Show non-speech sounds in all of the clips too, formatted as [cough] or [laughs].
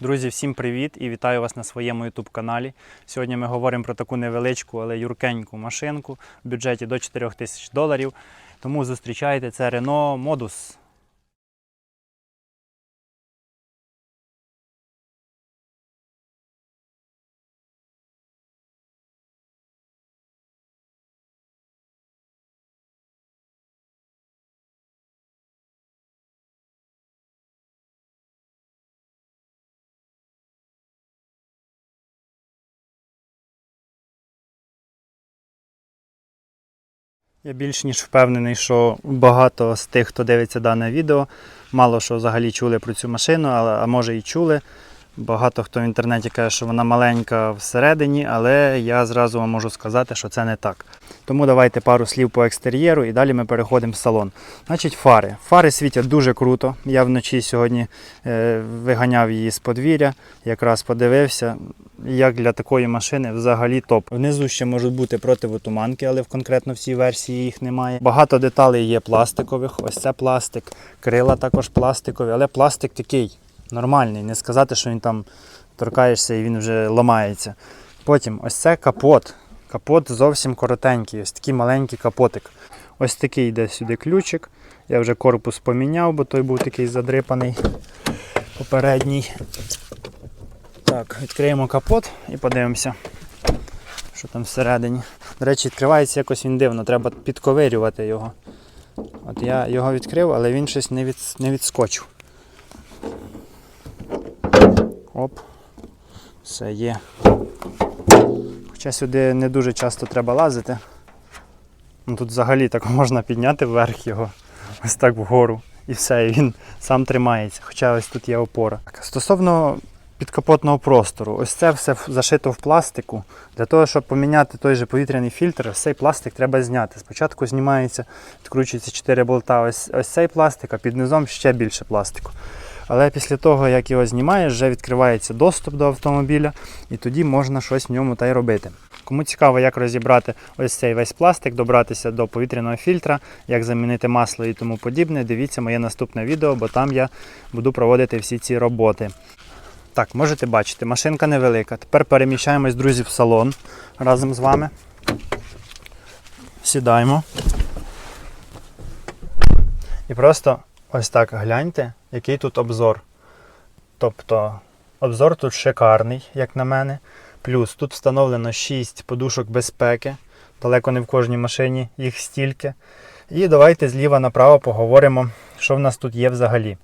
Друзі, всім привіт і вітаю вас на своєму YouTube каналі. Сьогодні ми говоримо про таку невеличку, але юркеньку машинку в бюджеті до 4 тисяч доларів. Тому зустрічайте це Renault Modus. Я більш ніж впевнений, що багато з тих, хто дивиться дане відео, мало що взагалі чули про цю машину, але, а може і чули. Багато хто в інтернеті каже, що вона маленька всередині, але я зразу вам можу сказати, що це не так. Тому давайте пару слів по екстер'єру і далі ми переходимо в салон. Значить, фари. Фари світять дуже круто. Я вночі сьогодні е, виганяв її з подвір'я, якраз подивився. Як для такої машини взагалі топ. Внизу ще можуть бути противотуманки, але конкретно в цій версії їх немає. Багато деталей є пластикових. Ось це пластик, крила також пластикові, але пластик такий нормальний. Не сказати, що він там торкаєшся і він вже ламається. Потім ось це капот. Капот зовсім коротенький, ось такий маленький капотик. Ось такий йде сюди ключик. Я вже корпус поміняв, бо той був такий задрипаний попередній. Так, відкриємо капот і подивимося, що там всередині. До речі, відкривається якось він дивно, треба підковирювати його. От я його відкрив, але він щось не, від, не відскочив. Оп, все є. Хоча сюди не дуже часто треба лазити. Ну, Тут взагалі так [laughs] можна підняти вверх його, ось так вгору. І все, і він сам тримається. Хоча ось тут є опора. Стосовно підкапотного простору, ось це все зашито в пластику. Для того, щоб поміняти той же повітряний фільтр, ось цей пластик треба зняти. Спочатку знімається, відкручується 4 болта, ось, ось цей пластик, а під низом ще більше пластику. Але після того, як його знімаєш, вже відкривається доступ до автомобіля, і тоді можна щось в ньому та й робити. Кому цікаво, як розібрати ось цей весь пластик, добратися до повітряного фільтра, як замінити масло і тому подібне, дивіться моє наступне відео, бо там я буду проводити всі ці роботи. Так, можете бачити, машинка невелика. Тепер переміщаємось, друзі, в салон разом з вами. Сідаємо. І просто ось так гляньте, який тут обзор. Тобто обзор тут шикарний, як на мене. Плюс тут встановлено 6 подушок безпеки. Далеко не в кожній машині їх стільки. І давайте зліва направо поговоримо, що в нас тут є взагалі.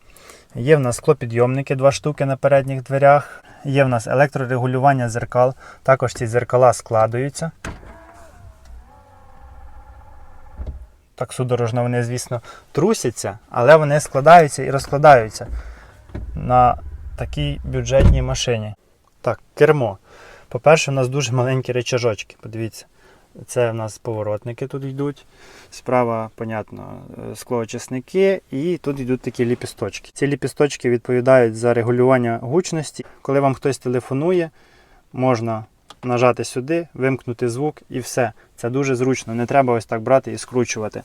Є в нас склопідйомники, два штуки на передніх дверях. Є в нас електрорегулювання зеркал. Також ці зеркала складуються. Так судорожно вони, звісно, трусяться, але вони складаються і розкладаються на такій бюджетній машині. Так, кермо. По-перше, у нас дуже маленькі речажочки. Подивіться. Це в нас поворотники тут йдуть. Справа, понятно, е, склоочисники, і тут йдуть такі ліпісточки. Ці ліпісточки відповідають за регулювання гучності. Коли вам хтось телефонує, можна нажати сюди, вимкнути звук і все. Це дуже зручно. Не треба ось так брати і скручувати.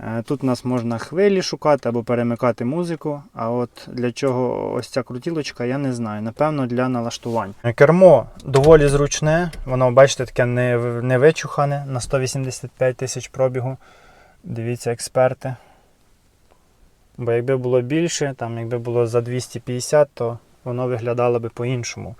Е, Тут у нас можна хвилі шукати або перемикати музику. А от для чого ось ця крутілочка, я не знаю. Напевно, для налаштувань. Кермо доволі зручне, воно, бачите, таке не, не вичухане на 185 тисяч пробігу. Дивіться, експерти. Бо якби було більше, там якби було за 250, то воно виглядало би по-іншому.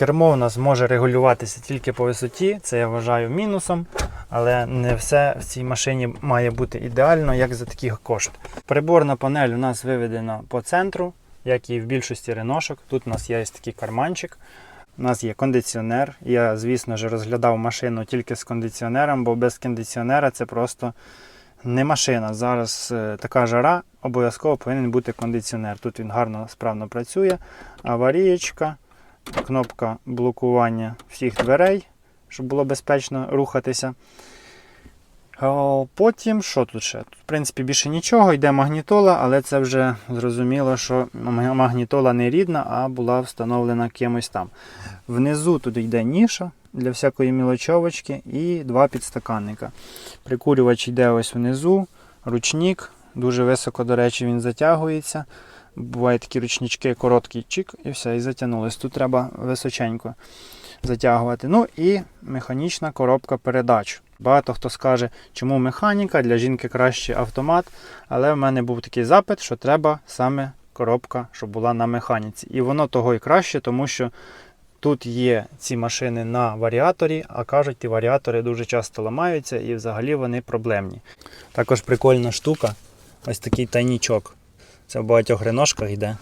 Кермо у нас може регулюватися тільки по висоті, це я вважаю мінусом, але не все в цій машині має бути ідеально, як за такі кошти. Приборна панель у нас виведена по центру, як і в більшості реношок. Тут у нас є ось такий карманчик. У нас є кондиціонер. Я, звісно ж, розглядав машину тільки з кондиціонером, бо без кондиціонера це просто не машина. Зараз е, така жара, обов'язково повинен бути кондиціонер. Тут він гарно справно працює. Аварієчка, кнопка блокування всіх дверей, щоб було безпечно рухатися. Потім, що тут ще? Тут, в принципі, більше нічого, йде магнітола, але це вже зрозуміло, що магнітола не рідна, а була встановлена кимось там. Внизу тут йде ніша для всякої мілочовочки і два підстаканника. Прикурювач йде ось внизу, ручник, дуже високо, до речі, він затягується. Бувають такі ручнички, короткий чик, і все, і затягнулось. Тут треба височенько затягувати. Ну і механічна коробка передач. Багато хто скаже, чому механіка, для жінки краще автомат. Але в мене був такий запит, що треба саме коробка, щоб була на механіці. І воно того і краще, тому що тут є ці машини на варіаторі, а кажуть, ті варіатори дуже часто ламаються і взагалі вони проблемні. Також прикольна штука, ось такий тайнічок. Це в багатьох реношках йде.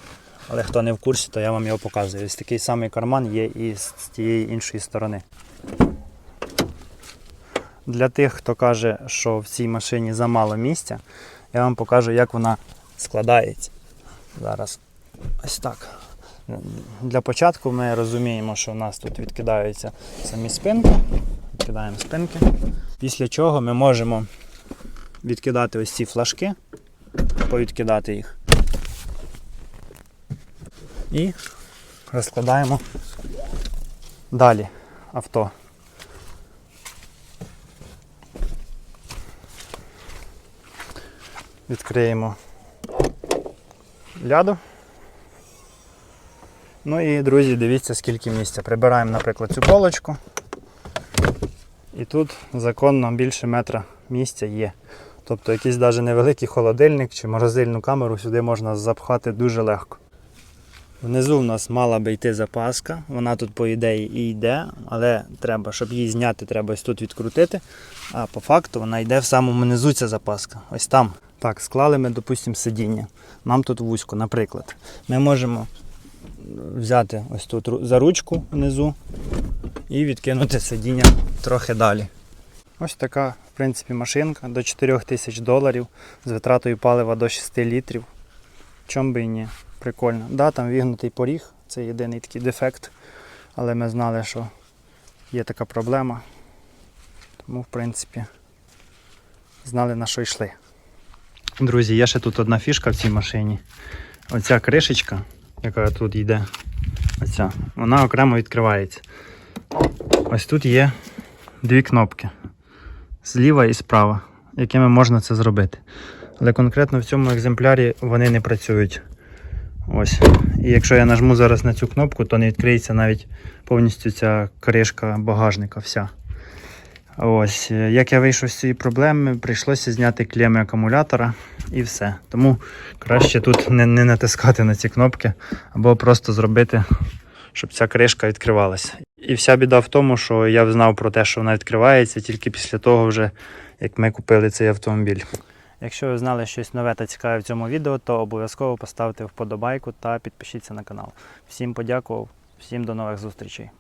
Але хто не в курсі, то я вам його показую. Ось такий самий карман є і з тієї іншої сторони. Для тих, хто каже, що в цій машині замало місця, я вам покажу, як вона складається. Зараз ось так. Для початку ми розуміємо, що в нас тут відкидаються самі спинки. Відкидаємо спинки. Після чого ми можемо відкидати ось ці флажки, повідкидати їх. І розкладаємо далі авто. Відкриємо ляду. Ну і, друзі, дивіться, скільки місця. Прибираємо, наприклад, цю полочку. І тут законно більше метра місця є. Тобто якийсь навіть невеликий холодильник чи морозильну камеру сюди можна запхати дуже легко. Внизу в нас мала би йти запаска, вона тут, по ідеї, і йде, але треба, щоб її зняти, треба ось тут відкрутити. А по факту вона йде в самому низу ця запаска. Ось там. Так, склали ми, допустимо, сидіння. Нам тут вузько, наприклад. Ми можемо взяти ось тут за ручку внизу і відкинути сидіння трохи далі. Ось така, в принципі, машинка до 4 тисяч доларів з витратою палива до 6 літрів. Чом би і ні. Прикольно. Да, там вігнутий поріг, це єдиний такий дефект. Але ми знали, що є така проблема. Тому, в принципі, знали на що йшли. Друзі, є ще тут одна фішка в цій машині. Оця кришечка, яка тут йде, оця, вона окремо відкривається. Ось тут є дві кнопки. Зліва і справа, якими можна це зробити. Але конкретно в цьому екземплярі вони не працюють. Ось. І якщо я нажму зараз на цю кнопку, то не відкриється навіть повністю ця кришка багажника вся. Ось, як я вийшов з цієї проблеми, прийшлося зняти клеми акумулятора і все. Тому краще тут не, не натискати на ці кнопки, або просто зробити, щоб ця кришка відкривалася. І вся біда в тому, що я знав про те, що вона відкривається тільки після того, вже, як ми купили цей автомобіль. Якщо ви знали щось нове та цікаве в цьому відео, то обов'язково поставте вподобайку та підпишіться на канал. Всім подякував, всім до нових зустрічей.